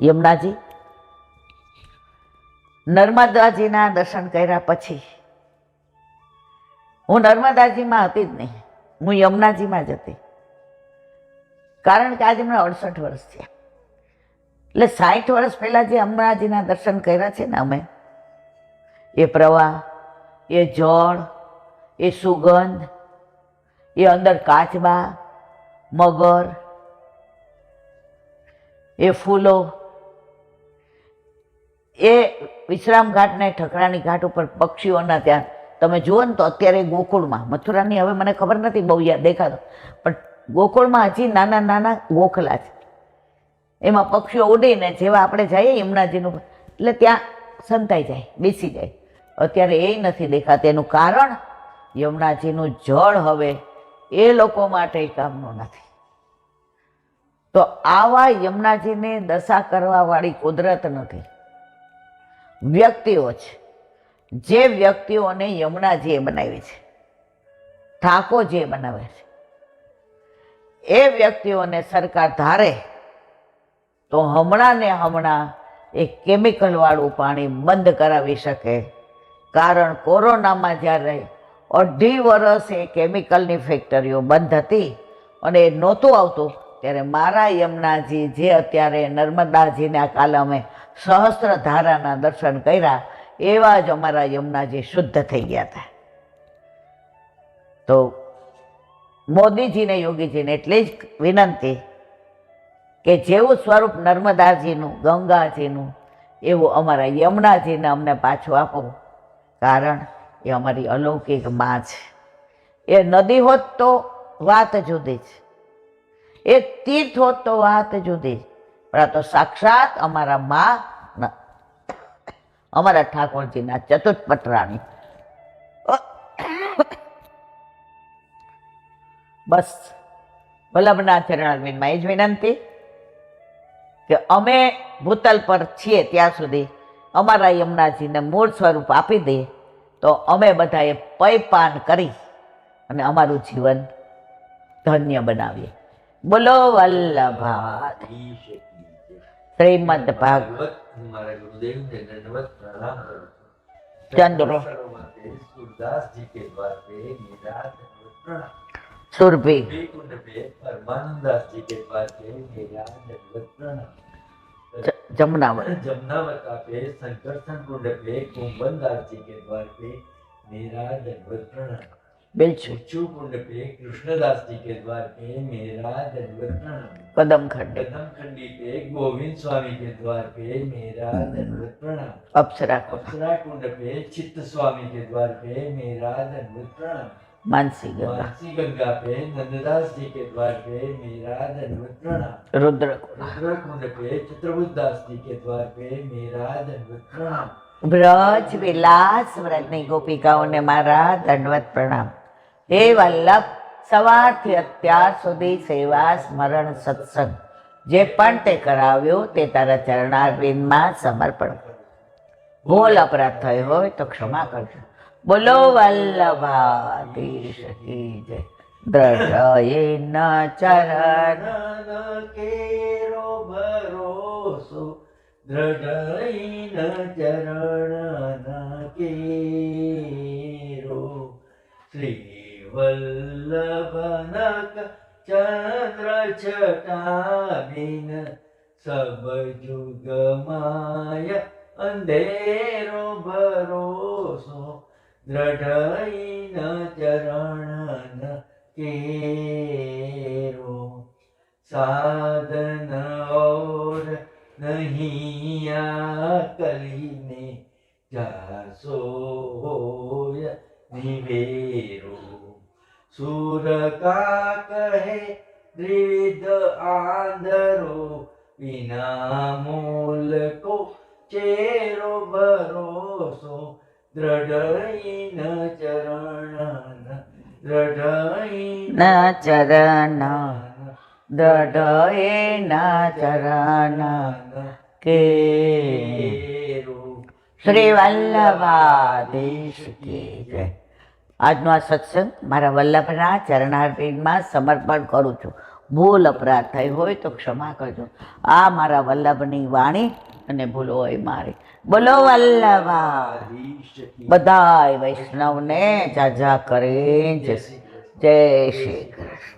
યમુનાજી નર્મદાજીના દર્શન કર્યા પછી, હું નર્મદાજીમાં હતી જ નહીં, હું યમુનાજીમાં જ હતી. કારણ કે આજે મને અડસઠ વર્ષ થયા એટલે સાઠ વર્ષ પહેલાં જે અમરાજીના દર્શન કર્યા છે ને અમે, એ પ્રવાહ, એ જળ, એ સુગંધ, એ અંદર કાચબા, મગર, એ ફૂલો એ વિશ્રામ ઘાટ ને ઠકરાની ઘાટ ઉપર પક્ષીઓના ત્યાં, તમે જુઓ ને તો અત્યારે ગોકુળમાં, મથુરાની હવે મને ખબર નથી, બહુ યાદ દેખાતો. પણ ગોકુળમાં હજી નાના નાના ગોખલા છે. એમાં પક્ષીઓ ઉડીને જેવા આપણે જઈએ યમુનાજીનું, એટલે ત્યાં સંતાઈ જાય, બેસી જાય. અત્યારે એ નથી દેખાતું. એનું કારણ યમુનાજીનું જળ હવે એ લોકો માટે કામનું નથી. તો આવા યમુનાજીને દશા કરવાવાળી કુદરત નથી. વ્યક્તિઓ છે. જે વ્યક્તિઓને યમુનાજીએ બનાવી છે ઠાકોરજીએ બનાવે છે, એ વ્યક્તિઓને સરકાર ધારે તો હમણાં ને હમણાં એ કેમિકલવાળું પાણી બંધ કરાવી શકે. કારણ કોરોનામાં જ્યારે અઢી વર્ષ એ કેમિકલની ફેક્ટરીઓ બંધ હતી અને એ નહોતું આવતું, ત્યારે મારા યમુનાજી જે અત્યારે નર્મદાજીના કાલમે સહસ્ત્ર ધારાના દર્શન કર્યા, એવા જ અમારા યમુનાજી શુદ્ધ થઈ ગયા હતા. તો મોદીજીને, યોગીજીને એટલી જ વિનંતી કે જેવું સ્વરૂપ નર્મદાજીનું, ગંગાજીનું, એવું અમારા યમુનાજીને અમને પાછું આપો, કારણ એ અમારી અલૌકિકમાં છે. એ નદી હોત તો વાત જુદી જ એ તીર્થ હોત તો વાત જુદી પણ આ તો સાક્ષાત અમારા મા અમારા ઠાકોરજીના ચતુષ્પટરાણી બસ, વલ્લભના ચરણારવિંદમાં એ જ વિનંતી કે અમે ભૂતલ પર છીએ ત્યાં સુધી, અમારા યમુનાજીને મૂળ સ્વરૂપ આપી દે, તો અમે બધાએ પયપાન કરી અને અમારું જીવન ધન્ય બનાવીએ. બોલો વલ્લભા. શ્રીમદ ભાગ મારા ગુરુદેવને દંડવત પ્રણામ કરું છું ચંદ્રો સર્વમાતે સુરદાસજી के द्वार पे मेरा दंडवत प्रणाम સુરભી कुंड पे परमानंदास जी के द्वार पे मेरा दंडवत प्रणाम જ- જમનાવર जमुनावता पे संकर्षण कुंड पे कुंभन दास जी के द्वार पे मेरा दंडवत प्रणाम બિલચુ उच्चू कुंड पे कृष्णदास जी के द्वार पे मेरा दंडवत प्रणाम કદમખંડી कदम खंडी पे गोविंद स्वामी के द्वार पे मेरा दंडवत प्रणाम અપ્સરા કુંડ, अप्सरा कुंड पे चित्त स्वामी के द्वार पे मेरा दंडवत प्रणाम માનસી ગંગા मानसी गंगा पे नंददास जी के द्वार पे मेरा दंडवत प्रणाम રુદ્રકુંડ रुद्र कुंड पे चित्रबुद्ध दास जी के द्वार पे मेरा दंडवत प्रणाम બ્રજ વિલાસ વ્રતની ગોપિકાઓને મારા દંડવત પ્રણામ હે વલ્લભ, સવારથી અત્યાર સુધી સેવા સ્મરણ સત્સંગ. જે પણ તે કરાવ્યું તે તારા ચરણારવિંદમાં સમર્પણ. ભૂલ અપરાધ થયો હોય તો ક્ષમા કરજો. બોલો વલ્લભાધીશ કી જય. દ્રઢ ન ચરણ. કેરો ભરોસો દ્રઢઈન ચરણ કેરો. શ્રી વલ્લભનક ચંદ્ર છટાબિન સબ જુગ માય અંધેરો ભરોસો દ્રઢઈન ચરણ કેરો સાધન ઓર નહીં કલીને જાસો નિવેરો સુર કા કહે દ્રિવિધ આંધરો વિના મૂલ કો ચેરો ભરોસો દ્રઢઈન ચરણ દ્રઢઈન ચરણ દ્રઢઈન ચરણ કે શ્રી વલ્લભાધીશ કી જય. આજનો આ સત્સંગ મારા વલ્લભના ચરણાર્પણમાં સમર્પણ કરું છું. ભૂલ અપરાધ થઈ હોય તો ક્ષમા કરજો. આ મારા વલ્લભની વાણી અને ભૂલો હોય મારી. બોલો વલ્લભા બધાય વૈષ્ણવને જાજા કરે. જય શ્રી કૃષ્ણ.